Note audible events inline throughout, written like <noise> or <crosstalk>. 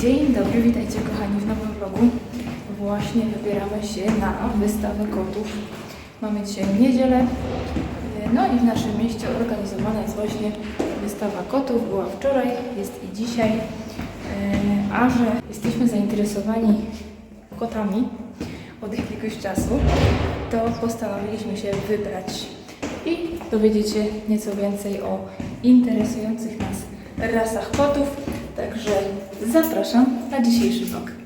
Dzień dobry, witajcie kochani w nowym vlogu. Właśnie wybieramy się na wystawę kotów. Mamy dzisiaj niedzielę. Yy, No i w naszym mieście organizowana jest właśnie wystawa kotów. Była wczoraj, jest i dzisiaj. Yy, A że jesteśmy zainteresowani kotami od jakiegoś czasu, to postanowiliśmy się wybrać i dowiedzieć się nieco więcej o interesujących nas rasach kotów. Także zapraszam na dzisiejszy vlog.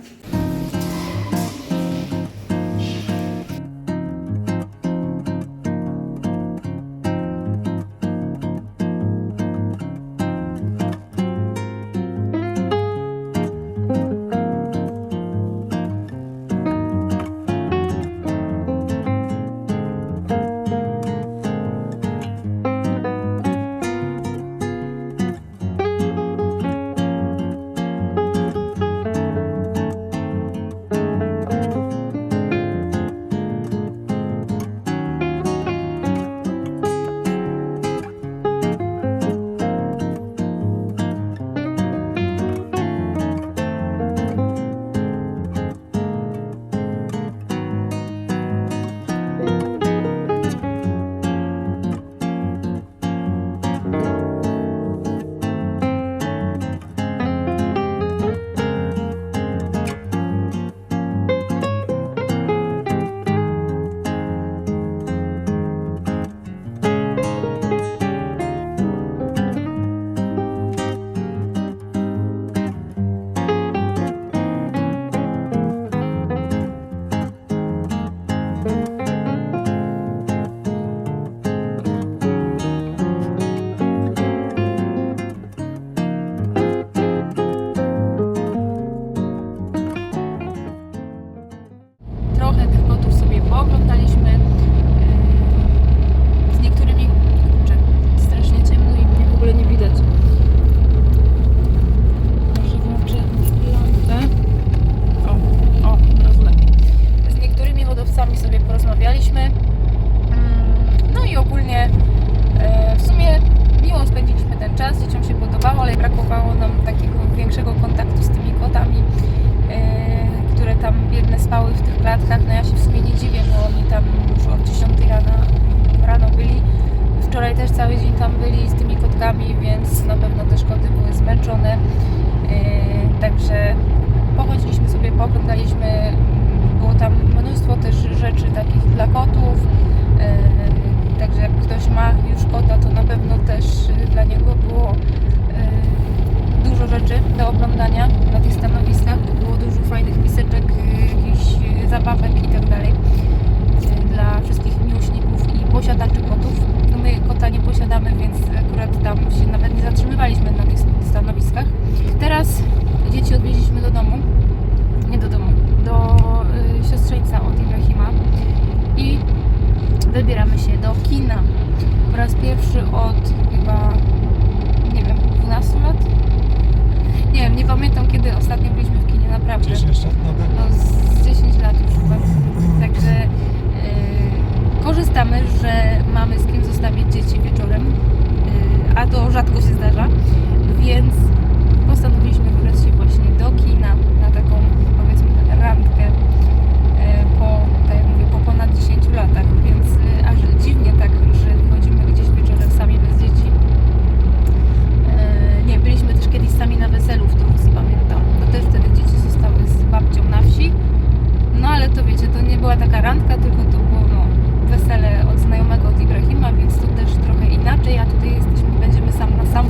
To nie była taka randka, tylko to było no, wesele od znajomego od Ibrahima, więc to też trochę inaczej. A tutaj jesteśmy, będziemy sam na sam,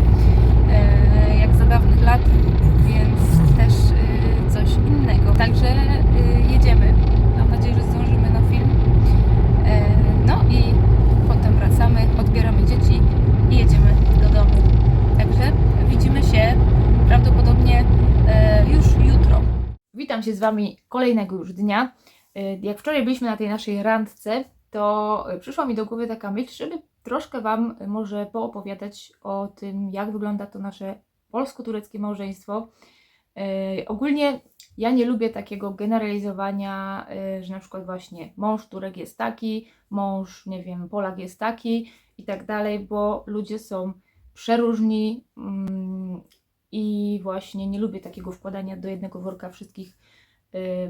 e, jak za dawnych lat, więc też e, coś innego. Także e, jedziemy. Mam nadzieję, że zdążymy na film. E, no i potem wracamy, odbieramy dzieci i jedziemy do domu. Także widzimy się prawdopodobnie e, już jutro. Witam się z Wami kolejnego już dnia. E, Jak wczoraj byliśmy na tej naszej randce, to przyszła mi do głowy taka myśl, żeby troszkę Wam e, może poopowiadać o tym, jak wygląda to nasze polsko-tureckie małżeństwo. E, Ogólnie ja nie lubię takiego generalizowania, że na przykład właśnie mąż Turek jest taki, mąż, nie wiem, Polak jest taki i tak dalej, bo ludzie są przeróżni. mm, i właśnie nie lubię takiego wkładania do jednego worka wszystkich, y,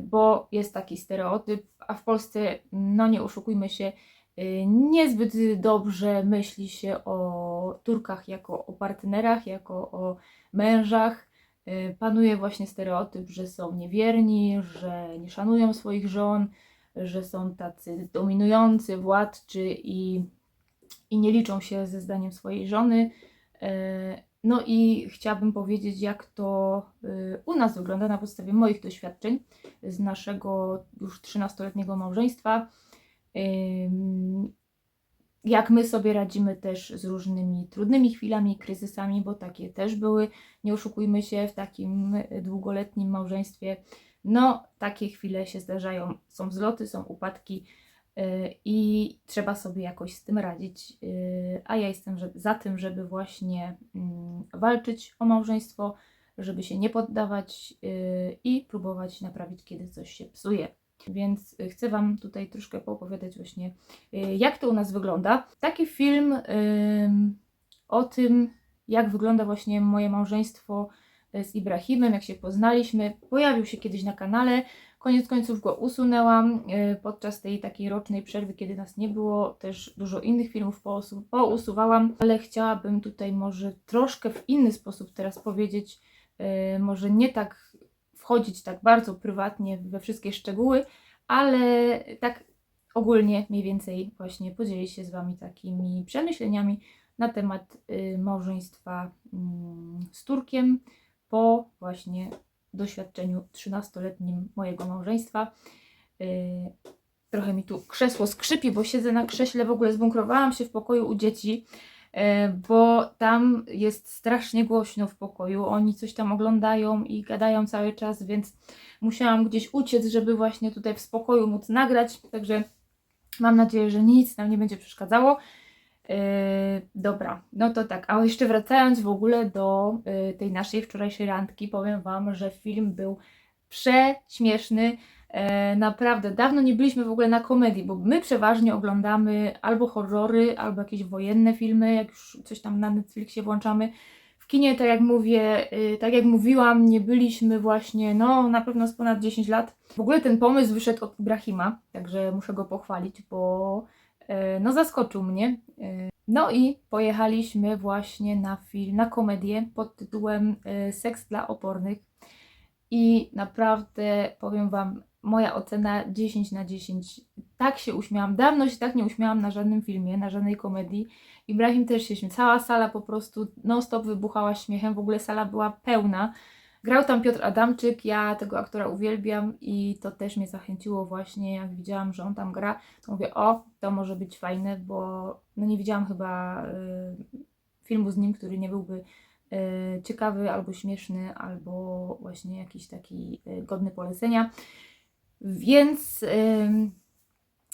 bo jest taki stereotyp, a w Polsce, no nie oszukujmy się, y, niezbyt dobrze myśli się o Turkach jako o partnerach, jako o mężach. Y, Panuje właśnie stereotyp, że są niewierni, że nie szanują swoich żon, że są tacy dominujący, władczy i, i nie liczą się ze zdaniem swojej żony. No i chciałabym powiedzieć, jak to y, u nas wygląda na podstawie moich doświadczeń z naszego już 13-letniego małżeństwa. Jak my sobie radzimy też z różnymi trudnymi chwilami, kryzysami, bo takie też były, nie oszukujmy się, w takim długoletnim małżeństwie. No, takie chwile się zdarzają. Są wzloty, są upadki i trzeba sobie jakoś z tym radzić. Y, A ja jestem za tym, żeby właśnie mm, walczyć o małżeństwo, żeby się nie poddawać y, i próbować naprawić, kiedy coś się psuje. Więc y, chcę Wam tutaj troszkę poopowiadać właśnie, y, jak to u nas wygląda. Taki film o tym, jak wygląda właśnie moje małżeństwo y, z Ibrahimem, jak się poznaliśmy, pojawił się kiedyś na kanale. Koniec końców go usunęłam y, podczas tej takiej rocznej przerwy, kiedy nas nie było. Też dużo innych filmów poosu- pousuwałam, ale chciałabym tutaj może troszkę w inny sposób teraz powiedzieć, y, może nie tak wchodzić tak bardzo prywatnie we wszystkie szczegóły, ale tak ogólnie mniej więcej właśnie podzielić się z Wami takimi przemyśleniami na temat y, małżeństwa mm, z Turkiem po właśnie doświadczeniu 13-letnim mojego małżeństwa. Y, Trochę mi tu krzesło skrzypi, bo siedzę na krześle, w ogóle zbunkrowałam się w pokoju u dzieci, y, bo tam jest strasznie głośno w pokoju. Oni coś tam oglądają i gadają cały czas, więc musiałam gdzieś uciec, żeby właśnie tutaj w spokoju móc nagrać. Także mam nadzieję, że nic nam nie będzie przeszkadzało. Yy, dobra, no to tak, a jeszcze wracając w ogóle do yy, tej naszej wczorajszej randki, powiem Wam, że film był prześmieszny. E, naprawdę, dawno nie byliśmy w ogóle na komedii, bo my przeważnie oglądamy albo horrory, albo jakieś wojenne filmy, jak już coś tam na Netflixie włączamy. W kinie, tak jak mówię, tak jak mówiłam, nie byliśmy właśnie, no na pewno z ponad 10 lat. W ogóle ten pomysł wyszedł od Ibrahima, także muszę go pochwalić, bo no zaskoczył mnie. E, No i pojechaliśmy właśnie na film, na komedię pod tytułem e, Seks dla opornych. I naprawdę powiem Wam, moja ocena 10 na 10. Tak się uśmiałam. Dawno się tak nie uśmiałam na żadnym filmie, na żadnej komedii. Ibrahim też się śmiał. Cała sala po prostu non-stop wybuchała śmiechem. W ogóle sala była pełna. Grał tam Piotr Adamczyk, ja tego aktora uwielbiam i to też mnie zachęciło właśnie, jak widziałam, że on tam gra, to mówię, o, to może być fajne, bo no nie widziałam chyba y, filmu z nim, który nie byłby y, ciekawy albo śmieszny, albo właśnie jakiś taki y, godny polecenia. Więc ym,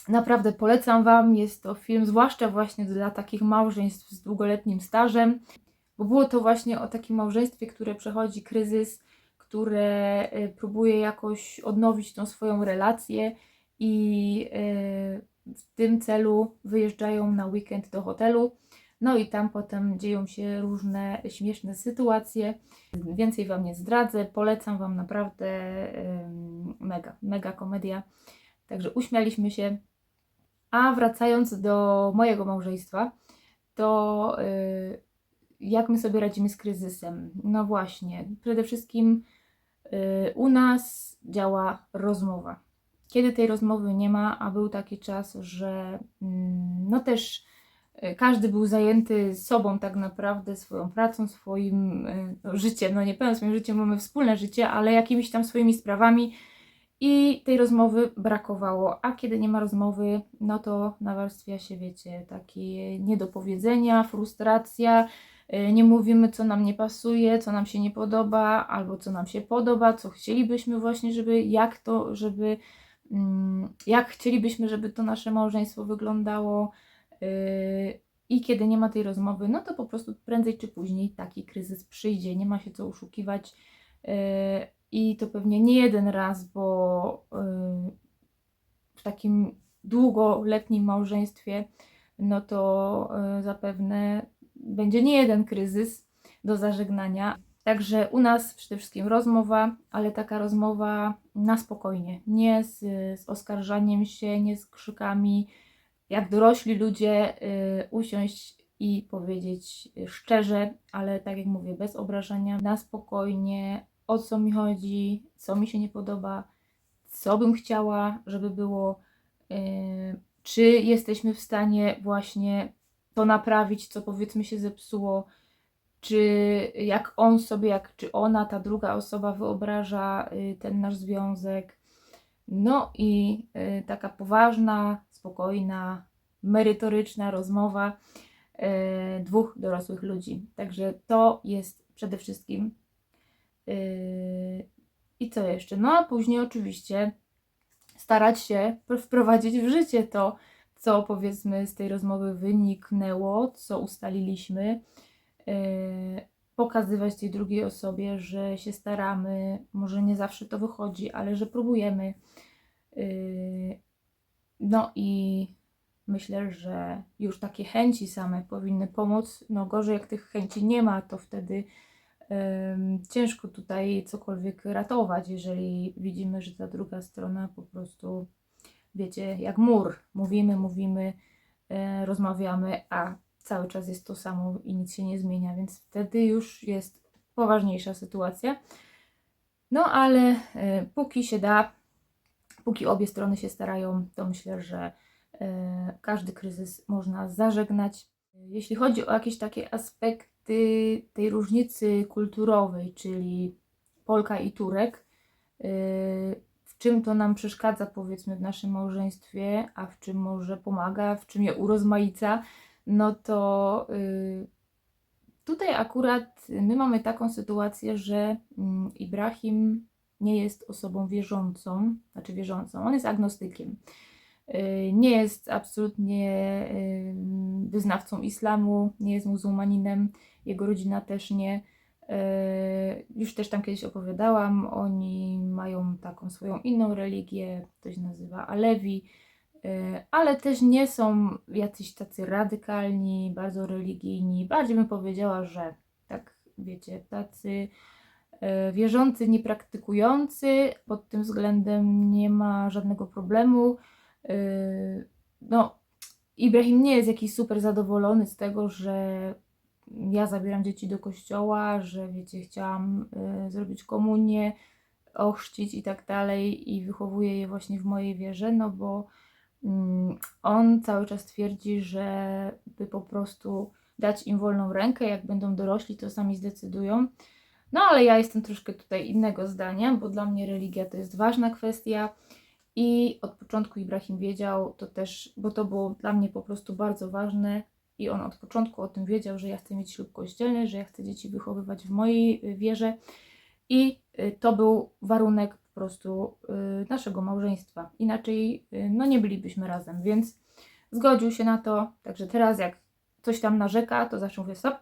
naprawdę polecam Wam. Jest to film, zwłaszcza właśnie dla takich małżeństw z długoletnim stażem, bo było to właśnie o takim małżeństwie, które przechodzi kryzys, które y, próbuje jakoś odnowić tą swoją relację i y, w tym celu wyjeżdżają na weekend do hotelu. No i tam potem dzieją się różne śmieszne sytuacje. Więcej Wam nie zdradzę. Polecam Wam naprawdę mega, mega komedia. Także uśmialiśmy się. A wracając do mojego małżeństwa, to y, jak my sobie radzimy z kryzysem? No właśnie, przede wszystkim y, u nas działa rozmowa. Kiedy tej rozmowy nie ma, a był taki czas, że mm, no też y, każdy był zajęty sobą tak naprawdę, swoją pracą, swoim y, no, życiem, no nie pełnym swoim życiem, mamy wspólne życie, ale jakimiś tam swoimi sprawami i tej rozmowy brakowało. A kiedy nie ma rozmowy, no to nawarstwia się, wiecie, takie niedopowiedzenia, frustracja, nie mówimy, co nam nie pasuje, co nam się nie podoba, albo co nam się podoba, co chcielibyśmy właśnie, żeby, jak to, żeby, mm, jak chcielibyśmy, żeby to nasze małżeństwo wyglądało. y, I kiedy nie ma tej rozmowy, no to po prostu prędzej czy później taki kryzys przyjdzie, nie ma się co oszukiwać. y, I to pewnie nie jeden raz, bo y, w takim długoletnim małżeństwie, no to y, zapewne będzie nie jeden kryzys do zażegnania. Także u nas przede wszystkim rozmowa, ale taka rozmowa na spokojnie, nie z, z oskarżaniem się, nie z krzykami. Jak dorośli ludzie, y, usiąść i powiedzieć szczerze, ale tak jak mówię, bez obrażania, na spokojnie, o co mi chodzi, co mi się nie podoba, co bym chciała, żeby było, y, czy jesteśmy w stanie właśnie to naprawić, co powiedzmy się zepsuło, czy jak on sobie, jak czy ona, ta druga osoba wyobraża y, ten nasz związek. No i y, taka poważna, spokojna, merytoryczna rozmowa y, dwóch dorosłych ludzi. Także to jest przede wszystkim. I co jeszcze? No a później oczywiście starać się pr- wprowadzić w życie to, co powiedzmy z tej rozmowy wyniknęło, co ustaliliśmy e, pokazywać tej drugiej osobie, że się staramy, może nie zawsze to wychodzi, ale że próbujemy. E, No i myślę, że już takie chęci same powinny pomóc. No gorzej, jak tych chęci nie ma, to wtedy ciężko tutaj cokolwiek ratować, jeżeli widzimy, że ta druga strona po prostu, wiecie, jak mur. Mówimy, mówimy, e, rozmawiamy, a cały czas jest to samo i nic się nie zmienia, więc wtedy już jest poważniejsza sytuacja. No ale e, póki się da, póki obie strony się starają, to myślę, że e, każdy kryzys można zażegnać. Jeśli chodzi o jakieś takie aspekty tej różnicy kulturowej, czyli Polka i Turek, w czym to nam przeszkadza, powiedzmy, w naszym małżeństwie, a w czym może pomaga, w czym je urozmaica, no to y, tutaj akurat my mamy taką sytuację, że mm, Ibrahim nie jest osobą wierzącą, znaczy wierzącą, on jest agnostykiem. Y, Nie jest absolutnie y, wyznawcą islamu, nie jest muzułmaninem, jego rodzina też nie. Y, Już też tam kiedyś opowiadałam, oni mają taką swoją inną religię, to się nazywa Alewi, y, ale też nie są jacyś tacy radykalni, bardzo religijni. Bardziej bym powiedziała, że tak wiecie, tacy y, wierzący, niepraktykujący, pod tym względem nie ma żadnego problemu. No, Ibrahim nie jest jakiś super zadowolony z tego, że ja zabieram dzieci do kościoła, że wiecie, chciałam y, zrobić komunię, ochrzcić i tak dalej i wychowuję je właśnie w mojej wierze, no bo mm, on cały czas twierdzi, że by po prostu dać im wolną rękę, jak będą dorośli, to sami zdecydują. No ale ja jestem troszkę tutaj innego zdania, bo dla mnie religia to jest ważna kwestia i od początku Ibrahim wiedział to też, bo to było dla mnie po prostu bardzo ważne i on od początku o tym wiedział, że ja chcę mieć ślub kościelny, że ja chcę dzieci wychowywać w mojej y, wierze i y, to był warunek po prostu y, naszego małżeństwa. Inaczej no nie bylibyśmy razem, więc zgodził się na to. Także teraz jak coś tam narzeka, to zawsze mówię stop,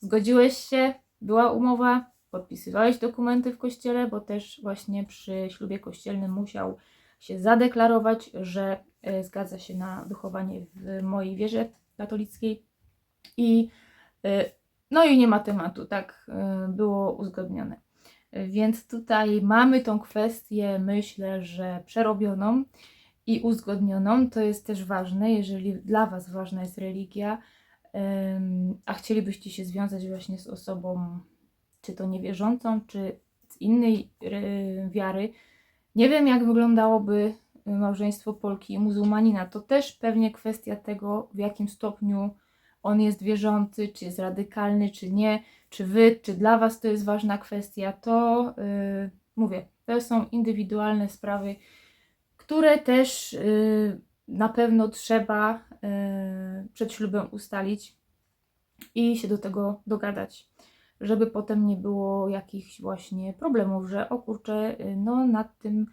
zgodziłeś się, była umowa, podpisywałeś dokumenty w kościele, bo też właśnie przy ślubie kościelnym musiał się zadeklarować, że zgadza się na wychowanie w mojej wierze katolickiej i e, no i nie ma tematu, tak e, było uzgodnione. Więc tutaj mamy tą kwestię, myślę, że przerobioną i uzgodnioną. To jest też ważne, jeżeli dla Was ważna jest religia, a chcielibyście się związać właśnie z osobą, czy to niewierzącą, czy z innej e, wiary. Nie wiem, jak wyglądałoby małżeństwo Polki i muzułmanina. To też pewnie kwestia tego, w jakim stopniu on jest wierzący, czy jest radykalny, czy nie, czy wy, czy dla was to jest ważna kwestia. To yy, mówię, to są indywidualne sprawy, które też yy, na pewno trzeba yy, przed ślubem ustalić i się do tego dogadać żeby potem nie było jakichś właśnie problemów, że o kurczę, y, no nad tym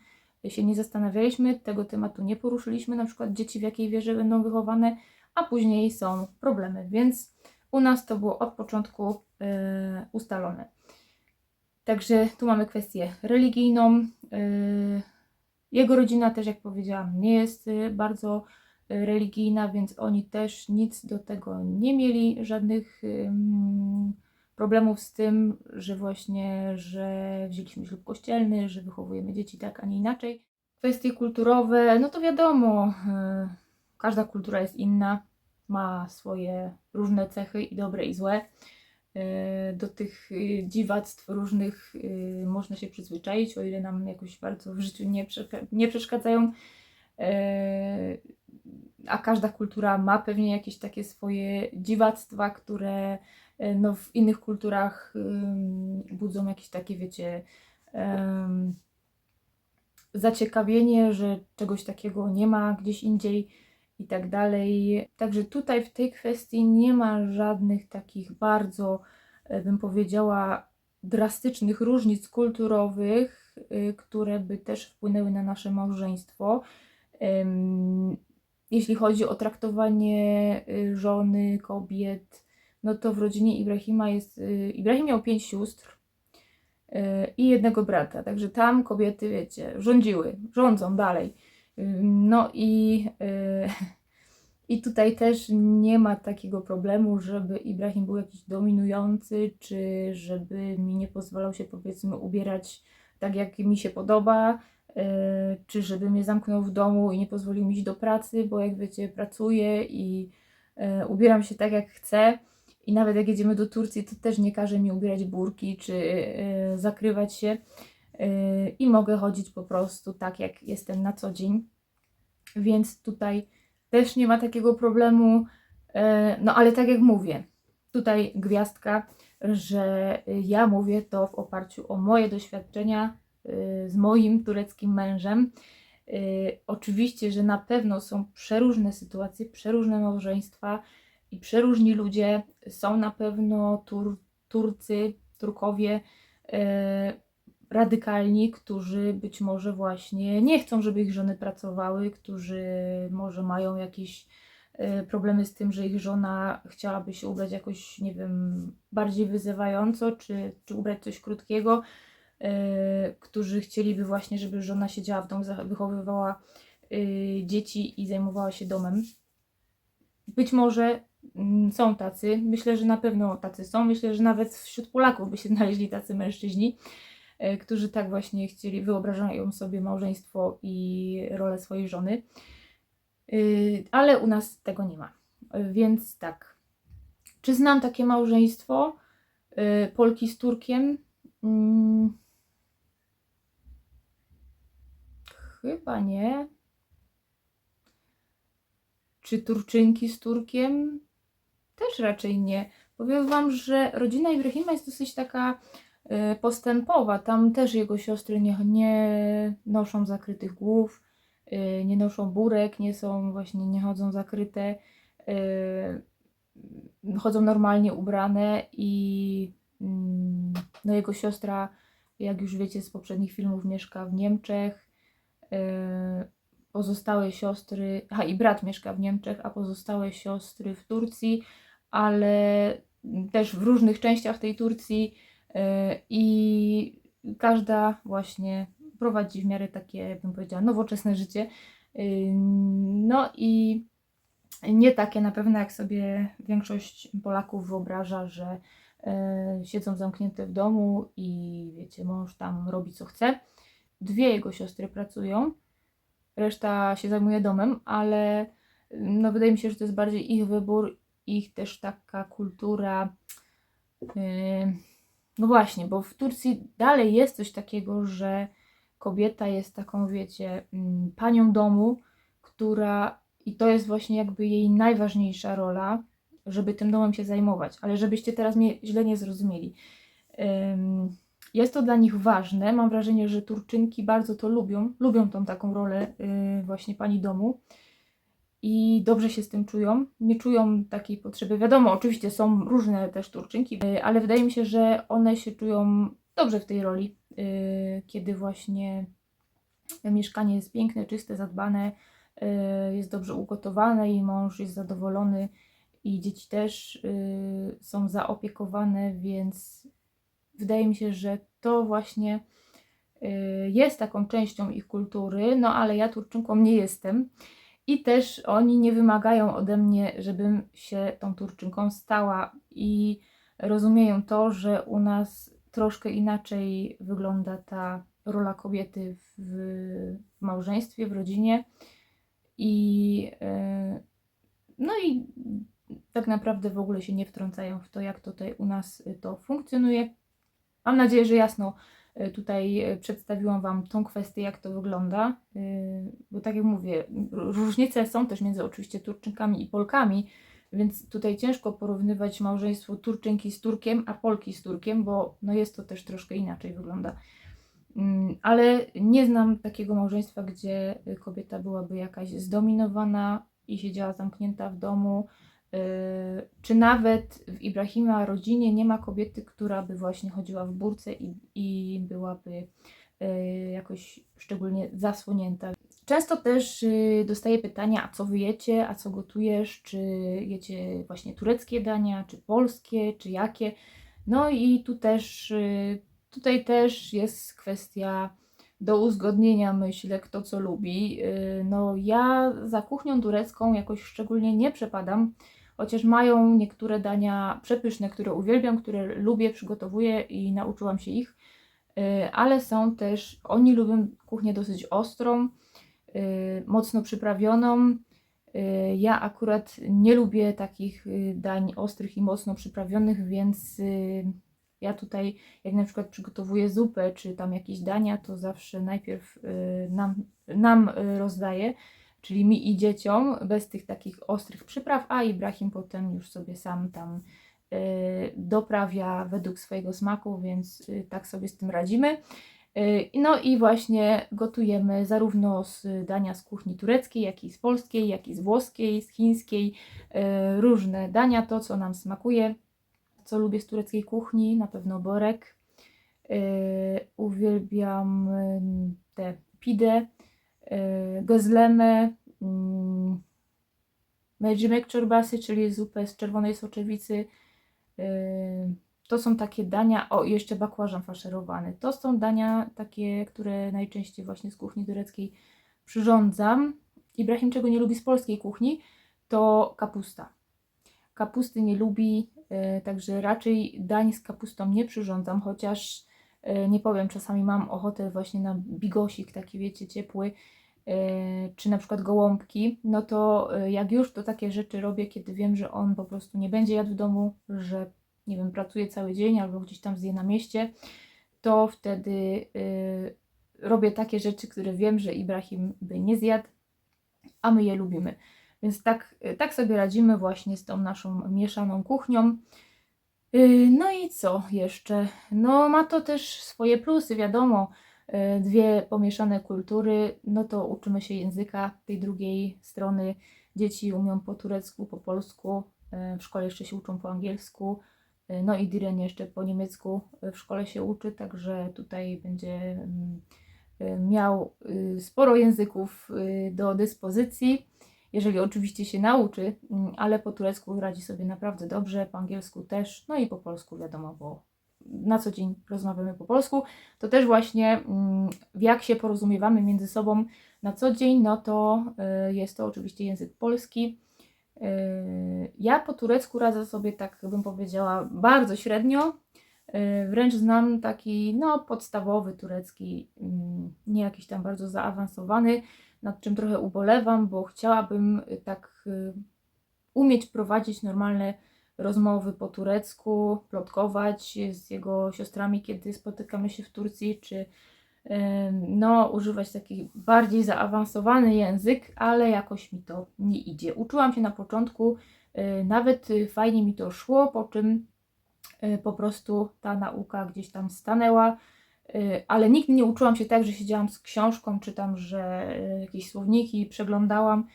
się nie zastanawialiśmy, tego tematu nie poruszyliśmy, na przykład dzieci w jakiej wierze będą wychowane, a później są problemy, więc u nas to było od początku y, ustalone. Także tu mamy kwestię religijną. y, Jego rodzina też, jak powiedziałam, nie jest y, bardzo y, religijna, więc oni też nic do tego nie mieli, żadnych ym, problemów z tym, że właśnie, że wzięliśmy ślub kościelny, że wychowujemy dzieci tak, a nie inaczej. Kwestie kulturowe, no to wiadomo, e, każda kultura jest inna, ma swoje różne cechy i dobre i złe. E, Do tych e, dziwactw różnych można się przyzwyczaić, o ile nam jakoś bardzo w życiu nie, nie przeszkadzają. A każda kultura ma pewnie jakieś takie swoje dziwactwa, które no, w innych kulturach budzą jakieś takie, wiecie, zaciekawienie, że czegoś takiego nie ma gdzieś indziej i tak dalej. Także tutaj w tej kwestii nie ma żadnych takich bardzo, e, bym powiedziała, drastycznych różnic kulturowych, y, które by też wpłynęły na nasze małżeństwo. Jeśli chodzi o traktowanie y, żony, kobiet, no to w rodzinie Ibrahima jest. y, Ibrahim miał pięć sióstr y, i jednego brata, także tam kobiety, wiecie, rządziły, rządzą dalej. Ym, No i, y, <laughs> i tutaj też nie ma takiego problemu, żeby Ibrahim był jakiś dominujący, czy żeby mi nie pozwalał się powiedzmy ubierać tak, jak mi się podoba, y, czy żeby mnie zamknął w domu i nie pozwolił mi iść do pracy, bo jak wiecie, pracuję i y, ubieram się tak, jak chcę. I nawet jak jedziemy do Turcji, to też nie każe mi ubierać burki czy y, zakrywać się. Y, I mogę chodzić po prostu tak, jak jestem na co dzień. Więc tutaj też nie ma takiego problemu. Y, No ale tak jak mówię, tutaj gwiazdka, że ja mówię to w oparciu o moje doświadczenia z moim tureckim mężem. Oczywiście, że na pewno są przeróżne sytuacje, przeróżne małżeństwa i przeróżni ludzie. Są na pewno Tur Turcy, Turkowie e, radykalni, którzy być może właśnie nie chcą, żeby ich żony pracowały, którzy może mają jakieś e, problemy z tym, że ich żona chciałaby się ubrać jakoś, nie wiem, bardziej wyzywająco, czy, czy ubrać coś krótkiego, e, którzy chcieliby właśnie, żeby żona siedziała w domu, wychowywała e, dzieci i zajmowała się domem. Być może są tacy, myślę, że na pewno tacy są, myślę, że nawet wśród Polaków by się <laughs> znaleźli tacy mężczyźni, e, którzy tak właśnie chcieli, wyobrażają sobie małżeństwo i rolę swojej żony. Y, Ale u nas tego nie ma. Y, Więc tak. Czy znam takie małżeństwo Polki z Turkiem? Mm, Chyba nie. Czy Turczynki z Turkiem? Też raczej nie. Powiem Wam, że rodzina Ibrahima jest dosyć taka e, postępowa. Tam też jego siostry nie, nie noszą zakrytych głów, e, nie noszą burek, nie są właśnie, nie chodzą zakryte, e, chodzą normalnie ubrane i mm, no jego siostra, jak już wiecie z poprzednich filmów, mieszka w Niemczech. Pozostałe siostry, aha i brat mieszka w Niemczech, a pozostałe siostry w Turcji, ale też w różnych częściach tej Turcji e, i każda właśnie prowadzi w miarę takie, bym powiedziała, nowoczesne życie. E, No i nie takie na pewno, jak sobie większość Polaków wyobraża, że e, siedzą zamknięte w domu i wiecie, mąż tam robi co chce. Dwie jego siostry pracują, reszta się zajmuje domem, ale no wydaje mi się, że to jest bardziej ich wybór, ich też taka kultura. Yy, no właśnie, bo w Turcji dalej jest coś takiego, że kobieta jest taką, wiecie, mm, panią domu, która i to jest właśnie jakby jej najważniejsza rola, żeby tym domem się zajmować. Ale żebyście teraz mnie źle nie zrozumieli. Jest to dla nich ważne. Mam wrażenie, że Turczynki bardzo to lubią. Lubią tą taką rolę yy, właśnie pani domu i dobrze się z tym czują. Nie czują takiej potrzeby. Wiadomo, oczywiście są różne też Turczynki, yy, ale wydaje mi się, że one się czują dobrze w tej roli, yy, kiedy właśnie mieszkanie jest piękne, czyste, zadbane, yy, jest dobrze ugotowane i mąż jest zadowolony i dzieci też są zaopiekowane, więc wydaje mi się, że to właśnie y, jest taką częścią ich kultury, no ale ja Turczynką nie jestem i też oni nie wymagają ode mnie, żebym się tą Turczynką stała i rozumieją to, że u nas troszkę inaczej wygląda ta rola kobiety w, w małżeństwie, w rodzinie. I e, no i tak naprawdę w ogóle się nie wtrącają w to, jak tutaj u nas to funkcjonuje. Mam nadzieję, że jasno tutaj e, przedstawiłam Wam tą kwestię, jak to wygląda, e, bo tak jak mówię, różnice są też między oczywiście Turczynkami i Polkami, więc tutaj ciężko porównywać małżeństwo Turczynki z Turkiem, a Polki z Turkiem, bo no jest to też troszkę inaczej wygląda. Mm, Ale nie znam takiego małżeństwa, gdzie kobieta byłaby jakaś zdominowana i siedziała zamknięta w domu, czy nawet w Ibrahima rodzinie nie ma kobiety, która by właśnie chodziła w burce i, i byłaby yy, jakoś szczególnie zasłonięta. Często też yy, dostaję pytania, a co wy jecie, a co gotujesz, czy jecie właśnie tureckie dania, czy polskie, czy jakie. No i tu też, yy, tutaj też jest kwestia do uzgodnienia, myślę, kto co lubi. Yy, No ja za kuchnią turecką jakoś szczególnie nie przepadam, chociaż mają niektóre dania przepyszne, które uwielbiam, które lubię, przygotowuję i nauczyłam się ich, Yy, ale są też, oni lubią kuchnię dosyć ostrą, yy, mocno przyprawioną. Yy, Ja akurat nie lubię takich dań ostrych i mocno przyprawionych, więc ja tutaj, jak na przykład przygotowuję zupę czy tam jakieś dania, to zawsze najpierw nam, nam rozdaję, czyli mi i dzieciom, bez tych takich ostrych przypraw, a Ibrahim potem już sobie sam tam yy, doprawia według swojego smaku, więc yy, tak sobie z tym radzimy. Yy, No i właśnie gotujemy zarówno z dania z kuchni tureckiej, jak i z polskiej, jak i z włoskiej, z chińskiej, różne dania, to co nam smakuje, co lubię z tureckiej kuchni, na pewno borek. Uwielbiam te pide, yy, gözleme, yy, mercimek çorbası, czyli zupę z czerwonej soczewicy. Yy, To są takie dania, o jeszcze bakłażan faszerowany. To są dania takie, które najczęściej właśnie z kuchni tureckiej przyrządzam. Ibrahim czego nie lubi z polskiej kuchni, to kapusta. Kapusty nie lubi, e, także raczej dań z kapustą nie przyrządzam, chociaż nie powiem, czasami mam ochotę właśnie na bigosik, taki wiecie, ciepły, e, czy na przykład gołąbki, no to e, jak już to takie rzeczy robię, kiedy wiem, że on po prostu nie będzie jadł w domu, że nie wiem, pracuje cały dzień albo gdzieś tam zje na mieście, to wtedy e, robię takie rzeczy, które wiem, że Ibrahim by nie zjadł, a my je lubimy. Więc tak, tak sobie radzimy właśnie z tą naszą mieszaną kuchnią. Yy, No i co jeszcze? No ma to też swoje plusy, wiadomo. Yy, Dwie pomieszane kultury, no to uczymy się języka tej drugiej strony. Dzieci umią po turecku, po polsku, yy, w szkole jeszcze się uczą po angielsku. No i Diren jeszcze po niemiecku w szkole się uczy, także tutaj będzie mm, miał sporo języków do dyspozycji jeżeli oczywiście się nauczy, mm, ale po turecku radzi sobie naprawdę dobrze, po angielsku też, no i po polsku wiadomo, bo na co dzień rozmawiamy po polsku, to też właśnie mm, jak się porozumiewamy między sobą na co dzień, no to y, jest to oczywiście język polski. Y, Ja po turecku radzę sobie, tak bym powiedziała, bardzo średnio. Y, Wręcz znam taki, no, podstawowy turecki, mm, nie jakiś tam bardzo zaawansowany nad czym trochę ubolewam, bo chciałabym y, tak y, umieć prowadzić normalne rozmowy po turecku, plotkować z jego siostrami, kiedy spotykamy się w Turcji, czy ym, no, używać taki bardziej zaawansowany język, ale jakoś mi to nie idzie. Uczyłam się na początku, y, nawet y, fajnie mi to szło, po czym y, po prostu ta nauka gdzieś tam stanęła. Y, ale nigdy nie uczyłam się tak, że siedziałam z książką, czytam, że y, jakieś słowniki przeglądałam.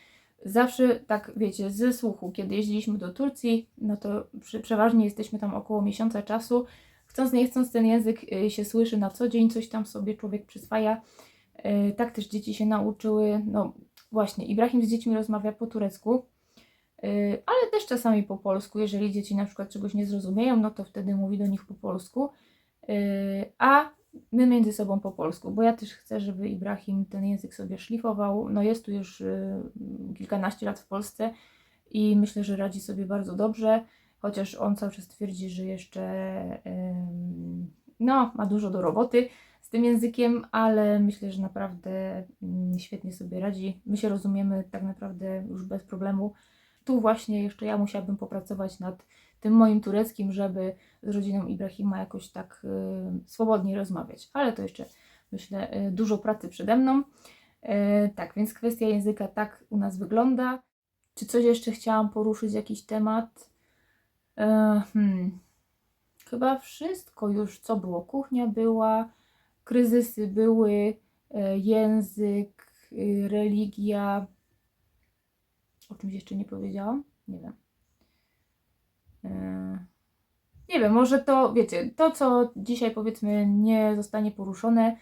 Zawsze tak, wiecie, ze słuchu, kiedy jeździliśmy do Turcji, no to przeważnie jesteśmy tam około miesiąca czasu. Chcąc, nie chcąc, ten język y, się słyszy na co dzień, coś tam sobie człowiek przyswaja. Tak też dzieci się nauczyły. No właśnie, Ibrahim z dziećmi rozmawia po turecku, ale też czasami po polsku. Jeżeli dzieci na przykład czegoś nie zrozumieją, no to wtedy mówi do nich po polsku. A my między sobą po polsku, bo ja też chcę, żeby Ibrahim ten język sobie szlifował. No jest tu już y, kilkanaście lat w Polsce i myślę, że radzi sobie bardzo dobrze. chociaż on cały czas twierdzi, że jeszcze no, ma dużo do roboty z tym językiem, ale myślę, że naprawdę mm, świetnie sobie radzi. My się rozumiemy tak naprawdę już bez problemu. Tu właśnie jeszcze ja musiałabym popracować nad tym moim tureckim, żeby z rodziną Ibrahima jakoś tak y, swobodniej rozmawiać. Ale to jeszcze myślę y, dużo pracy przede mną. Y, tak, więc kwestia języka tak u nas wygląda. Czy coś jeszcze chciałam poruszyć, jakiś temat? E, hmm. Chyba wszystko już, co było. Kuchnia była, kryzysy były, e, język, religia. O czymś jeszcze nie powiedziałam? Nie wiem. E, Nie wiem, może to, wiecie, to co dzisiaj powiedzmy nie zostanie poruszone,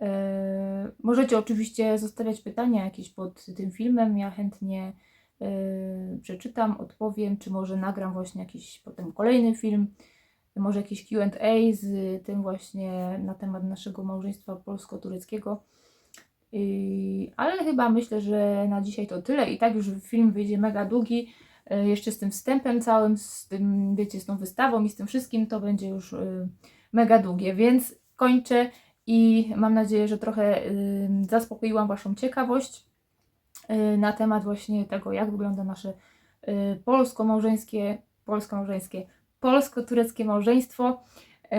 e, możecie oczywiście zostawiać pytania jakieś pod tym filmem. Ja chętnie e, przeczytam, odpowiem, czy może nagram właśnie jakiś potem kolejny film, może jakiś QA z tym właśnie na temat naszego małżeństwa polsko-tureckiego. Ale chyba myślę, że na dzisiaj to tyle. I tak już film wyjdzie mega długi. Yy, jeszcze z tym wstępem całym, z tym, wiecie, z tą wystawą i z tym wszystkim, to będzie już yy, mega długie. Więc kończę i mam nadzieję, że trochę yy, zaspokoiłam Waszą ciekawość yy, na temat właśnie tego, jak wygląda nasze polsko-małżeńskie, polsko-małżeńskie, polsko-tureckie małżeństwo. Yy,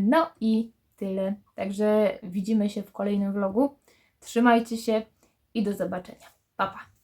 No i tyle. Także widzimy się w kolejnym vlogu. Trzymajcie się i do zobaczenia. Pa, pa.